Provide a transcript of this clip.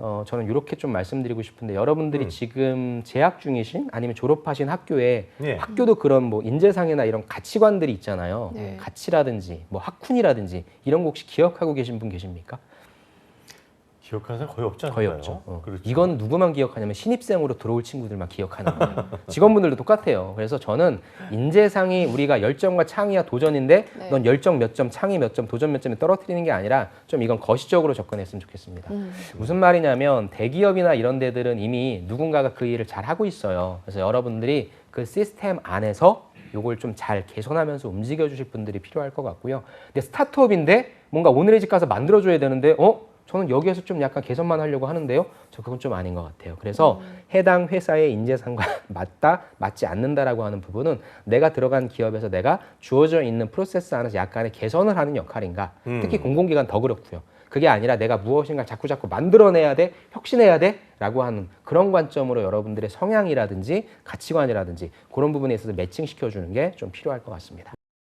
어, 저는 이렇게 좀 말씀드리고 싶은데 여러분들이 음. 지금 재학 중이신 아니면 졸업하신 학교에 예. 학교도 그런 뭐 인재상이나 이런 가치관들이 있잖아요. 네. 가치라든지 뭐 학훈이라든지 이런 거 혹시 기억하고 계신 분 계십니까? 기억하는 사람 거의 없지 않나요? 거의 없죠. 어. 그렇죠. 이건 누구만 기억하냐면 신입생으로 들어올 친구들만 기억하는 거예요. 직원분들도 똑같아요. 그래서 저는 인재상이 우리가 열정과 창의와 도전인데 네. 넌 열정 몇 점, 창의 몇 점, 도전 몇 점에 떨어뜨리는 게 아니라 좀 이건 거시적으로 접근했으면 좋겠습니다. 음. 무슨 말이냐면 대기업이나 이런 데들은 이미 누군가가 그 일을 잘 하고 있어요. 그래서 여러분들이 그 시스템 안에서 요걸 좀 잘 개선하면서 움직여 주실 분들이 필요할 것 같고요. 근데 스타트업인데 뭔가 오늘의 집 가서 만들어 줘야 되는데 어? 저는 여기에서 좀 약간 개선만 하려고 하는데요. 저 그건 좀 아닌 것 같아요. 그래서 해당 회사의 인재상과 맞다, 맞지 않는다라고 하는 부분은 내가 들어간 기업에서 내가 주어져 있는 프로세스 안에서 약간의 개선을 하는 역할인가. 음. 특히 공공기관 더 그렇고요. 그게 아니라 내가 무엇인가 자꾸 자꾸 만들어내야 돼, 혁신해야 돼 라고 하는 그런 관점으로 여러분들의 성향이라든지 가치관이라든지 그런 부분에 있어서 매칭시켜 주는 게 좀 필요할 것 같습니다.